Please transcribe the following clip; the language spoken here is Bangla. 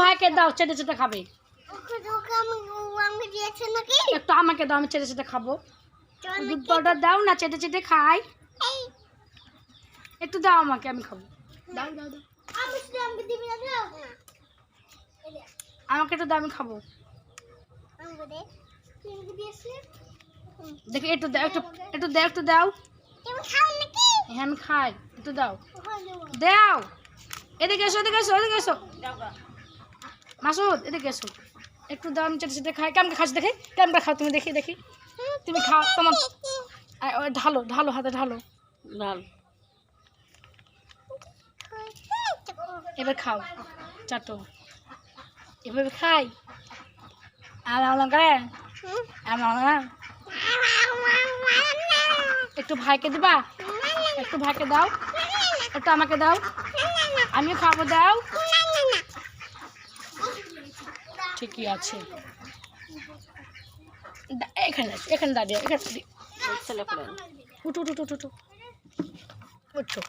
ভাইকে দাও চেটে চেটে খাবে। ওকে ওকে আমি ও আমাকে দিয়েছে নাকি? একটু আমাকে দাও আমি চেটে চেটে খাব। চল দুধ পাউডার দাও না চেটে চেটে খাই। একটু দাও আমাকে আমি খাব। দাও দাও দাও। আমাকে একটু দাও আমি খাব। দেখি একটু দাও একটু একটু দাও একটু দাও। হ্যাঁ আমি খাই। একটু দাও। দাও। এদিকে এসো এদিকে এসো এদিকে এসো। মাসুদ এদিকে এসো একটু দাও আমি চেটে চেটে খাই। কেমন খাস দেখি? কেমন খাও তুমি দেখি দেখি। তুমি খাও তোমার ঢালো ঢালো হাতে ঢালো। ঢাল। এবার খাও। চাটো। এভাবে খাই? আর করে? একটু ভাইকে দিবা? একটু ভাইকে দাও। একটু আমাকে দাও। আমিও খাব দাও। ঠিকই আছে? দা- এখানে আছে, এখানে দাঁড়িয়ে এখানে দাঁড়িয়ে। উঠো উঠো উঠো উঠো উঠো।